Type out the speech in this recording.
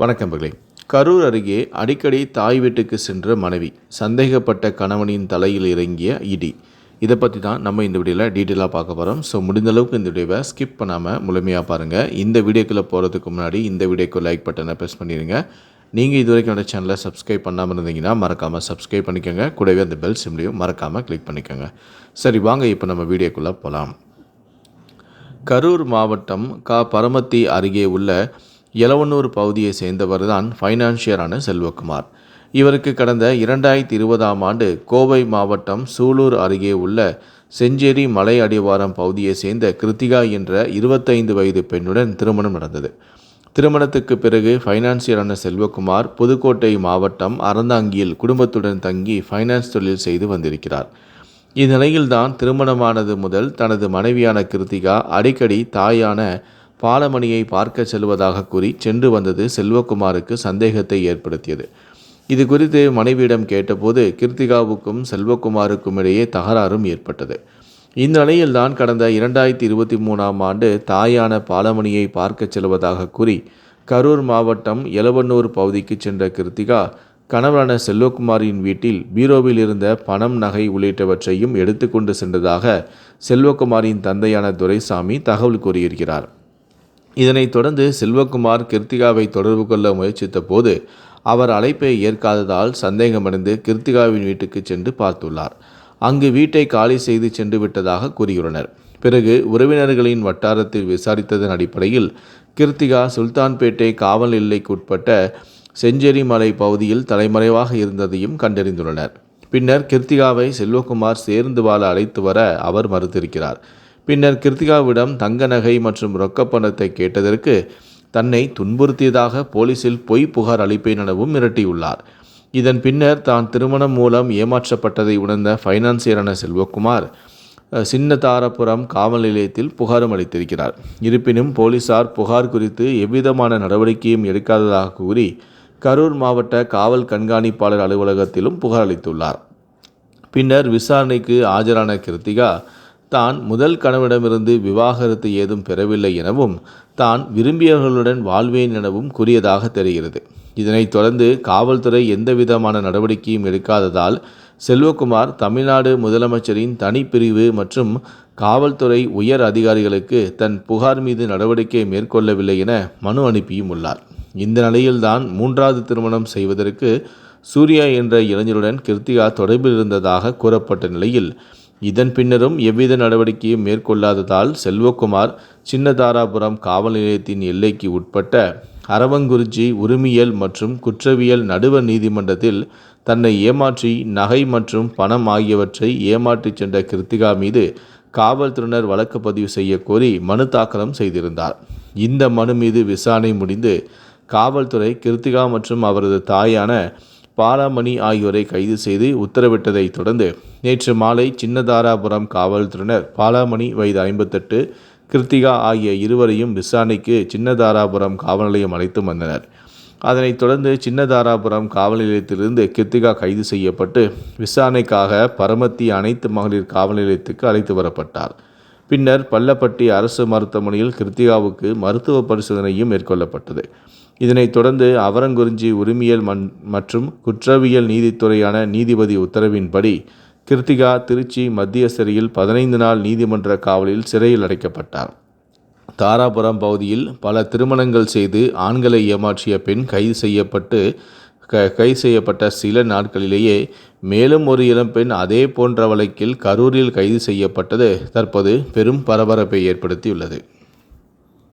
வணக்கம் பகலை கரூர் அருகே அடிக்கடி தாய் வீட்டுக்கு சென்ற மனைவி சந்தேகப்பட்ட கணவனின் தலையில் இறங்கிய இடி. இதை பற்றி தான் நம்ம இந்த வீடியோவில் டீட்டெயிலாக பார்க்க போகிறோம் ஸோ முடிந்த அளவுக்கு இந்த வீடியோவை ஸ்கிப் பண்ணாமல் முழுமையாக பாருங்கள் இந்த வீடியோக்குள்ளே போகிறதுக்கு முன்னாடி இந்த வீடியோக்கு லைக் பட்டனை ப்ரெஸ் பண்ணிடுங்க நீங்கள் இது வரைக்கும் என்னோட சேனலை சப்ஸ்கிரைப் பண்ணாமல் இருந்தீங்கன்னா மறக்காமல் சப்ஸ்கிரைப் பண்ணிக்கோங்க. கூடவே அந்த பெல் சிம்லையும் மறக்காமல் கிளிக் பண்ணிக்கோங்க. சரி வாங்க இப்போ நம்ம வீடியோக்குள்ளே போகலாம் கரூர் மாவட்டம் கா. பரமத்தி அருகே உள்ள எலவனூர் பகுதியை சேர்ந்தவர் தான் ஃபைனான்சியரான செல்வகுமார். இவருக்கு கடந்த இரண்டாயிரத்தி இருபதாம் ஆண்டு கோவை மாவட்டம் சூலூர் அருகே உள்ள செஞ்சேரி மலை அடிவாரம் பகுதியை சேர்ந்த கிருத்திகா என்ற இருபத்தைந்து வயது பெண்ணுடன் திருமணம் நடந்தது. திருமணத்துக்கு பிறகு ஃபைனான்சியரான செல்வகுமார் புதுக்கோட்டை மாவட்டம் அறந்தாங்கியில் குடும்பத்துடன் தங்கி ஃபைனான்ஸ் தொழில் செய்து வந்திருக்கிறார். இந்நிலையில்தான் திருமணமானது முதல் தனது மனைவியான கிருத்திகா அடிக்கடி தாயான பாலமணியை பார்க்க செல்வதாக கூறி சென்று வந்தது செல்வகுமாருக்கு சந்தேகத்தை ஏற்படுத்தியது. இது குறித்து மனைவியிடம் கேட்டபோது கிருத்திகாவுக்கும் செல்வகுமாருக்கும் இடையே தகராறும் ஏற்பட்டது. இந்த நிலையில்தான் கடந்த இரண்டாயிரத்தி இருபத்தி மூணாம் ஆண்டு தாயான பாலமணியை பார்க்க செல்வதாக கூறி கரூர் மாவட்டம் எலவன்னூர் பகுதிக்கு சென்ற கிருத்திகா கணவரான செல்வகுமாரின் வீட்டில் பீரோவில் இருந்த பணம் நகை உள்ளிட்டவற்றையும் எடுத்துக்கொண்டு சென்றதாக செல்வகுமாரின் தந்தையான துரைசாமி தகவல் கூறியிருக்கிறார். இதனைத் தொடர்ந்து செல்வகுமார் கிருத்திகாவை தொடர்பு கொள்ள முயற்சித்த போது அவர் அழைப்பை ஏற்காததால் சந்தேகமடைந்து கிருத்திகாவின் வீட்டுக்கு சென்று பார்த்துள்ளார். அங்கு வீட்டை காலி செய்து சென்று விட்டதாக கூறியுள்ளனர். பிறகு உறவினர்களின் வட்டாரத்தில் விசாரித்ததன் அடிப்படையில் கிருத்திகா சுல்தான்பேட்டை காவல் எல்லைக்குட்பட்ட செஞ்சேரி மலை பகுதியில் தலைமறைவாக இருந்ததையும் கண்டறிந்துள்ளனர். பின்னர் கிருத்திகாவை செல்வகுமார் சேர்ந்து வாழ அழைத்து வர அவர் மறுத்திருக்கிறார். பின்னர் கிருத்திகாவிடம் தங்க நகை மற்றும் ரொக்கப்பணத்தை கேட்டதற்கு தன்னை துன்புறுத்தியதாக போலீசில் பொய் புகார் அளிப்பேன் எனவும் மிரட்டியுள்ளார். இதன் பின்னர் தான் திருமணம் மூலம் ஏமாற்றப்பட்டதை உணர்ந்த ஃபைனான்சியரான செல்வகுமார் சின்னதாரபுரம் காவல் நிலையத்தில் புகாரும் அளித்திருக்கிறார். இருப்பினும் போலீசார் புகார் குறித்து எவ்விதமான நடவடிக்கையும் எடுக்காததாக கூறி கரூர் மாவட்ட காவல் கண்காணிப்பாளர் அலுவலகத்திலும் புகார் அளித்துள்ளார். பின்னர் விசாரணைக்கு ஆஜரான கிருத்திகா தான் முதல் கணவனிடமிருந்து விவாகரத்து ஏதும் பெறவில்லை எனவும் தான் விரும்பியவர்களுடன் வாழ்வேன் எனவும் கூறியதாக தெரிகிறது. இதனைத் தொடர்ந்து காவல்துறை எந்தவிதமான நடவடிக்கையும் எடுக்காததால் செல்வகுமார் தமிழ்நாடு முதலமைச்சரின் தனிப்பிரிவு மற்றும் காவல்துறை உயர் அதிகாரிகளுக்கு தன் புகார் மீது நடவடிக்கை மேற்கொள்ளவில்லை என மனு அனுப்பியும் உள்ளார். இந்த நிலையில்தான் மூன்றாவது திருமணம் செய்வதற்கு சூர்யா என்ற இளைஞருடன் கிருத்திகா தொடர்பில் இருந்ததாக கூறப்பட்ட நிலையில் இதன் பின்னரும் எவ்வித நடவடிக்கையும் மேற்கொள்ளாததால் செல்வகுமார் சின்னதாராபுரம் காவல் நிலையத்தின் எல்லைக்கு உட்பட்ட அரவங்குறிச்சி உரிமையல் மற்றும் குற்றவியல் நடுவர் நீதிமன்றத்தில் தன்னை ஏமாற்றி நகை மற்றும் பணம் ஆகியவற்றை ஏமாற்றிச் சென்ற கிருத்திகா மீது காவல்துறையினர் வழக்கு பதிவு செய்ய கோரி மனு தாக்கலம் செய்திருந்தார். இந்த மனு மீது விசாரணை முடிந்து காவல்துறை கிருத்திகா மற்றும் அவரது தாயான பாலாமணி ஆகியோரை கைது செய்து உத்தரவிட்டதை தொடர்ந்து நேற்று மாலை சின்னதாராபுரம் காவல்துறையினர் பாலாமணி வயது ஐம்பத்தெட்டு கிருத்திகா ஆகிய இருவரையும் விசாரணைக்கு சின்னதாராபுரம் காவல் நிலையம் அழைத்து வந்தனர். அதனைத் தொடர்ந்து சின்னதாராபுரம் காவல் நிலையத்திலிருந்து கிருத்திகா கைது செய்யப்பட்டு விசாரணைக்காக பரமத்தி அனைத்து மகளிர் காவல் நிலையத்துக்கு அழைத்து வரப்பட்டார். பின்னர் பள்ளப்பட்டி அரசு மருத்துவமனையில் கிருத்திகாவுக்கு மருத்துவ பரிசோதனையும் மேற்கொள்ளப்பட்டது. இதனைத் தொடர்ந்து அவரங்குறிஞ்சி உரிமையல் மண் மற்றும் குற்றவியல் நீதித்துறையான நீதிபதி உத்தரவின்படி கிருத்திகா திருச்சி மத்திய சிறையில் பதினைந்து நாள் நீதிமன்ற காவலில் சிறையில் அடைக்கப்பட்டார். தாராபுரம் பகுதியில் பல திருமணங்கள் செய்து ஆண்களை ஏமாற்றிய பெண் கைது செய்யப்பட்டு க கைது செய்யப்பட்ட சில நாட்களிலேயே மேலும் ஒரு இளம்பெண் அதே போன்ற வழக்கில் கரூரில் கைது செய்யப்பட்டது தற்போது பெரும் பரபரப்பை ஏற்படுத்தியுள்ளது.